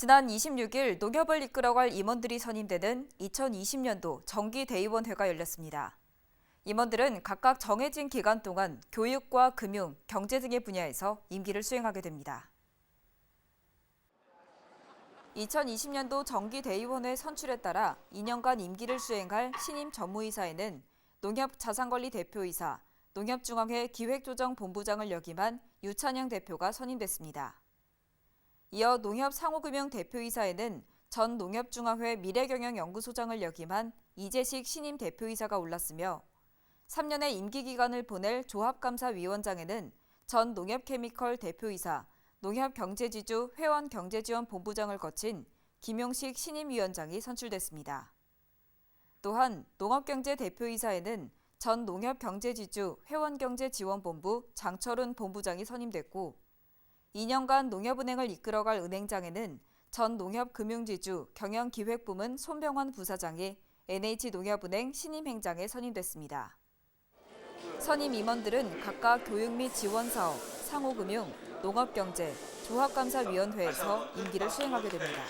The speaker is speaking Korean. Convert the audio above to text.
지난 26일 농협을 이끌어갈 임원들이 선임되는 2020년도 정기대의원회가 열렸습니다. 임원들은 각각 정해진 기간 동안 교육과 금융, 경제 등의 분야에서 임기를 수행하게 됩니다. 2020년도 정기대의원회 선출에 따라 2년간 임기를 수행할 신임 전무이사에는 농협 자산관리 대표이사, 농협중앙회 기획조정본부장을 역임한 유찬영 대표가 선임됐습니다. 이어 농협 상호금융 대표이사에는 전 농협중앙회 미래경영연구소장을 역임한 이재식 신임 대표이사가 올랐으며 3년의 임기 기간을 보낼 조합감사위원장에는 전 농협케미컬 대표이사, 농협경제지주 회원경제지원본부장을 거친 김용식 신임위원장이 선출됐습니다. 또한 농업경제 대표이사에는 전 농협경제지주 회원경제지원본부 장철훈 본부장이 선임됐고 2년간 농협은행을 이끌어갈 은행장에는 전 농협금융지주 경영기획부문 손병환 부사장이 NH농협은행 신임행장에 선임됐습니다. 선임 임원들은 각각 교육 및 지원 사업, 상호금융, 농업경제, 조합감사위원회에서 임기를 수행하게 됩니다.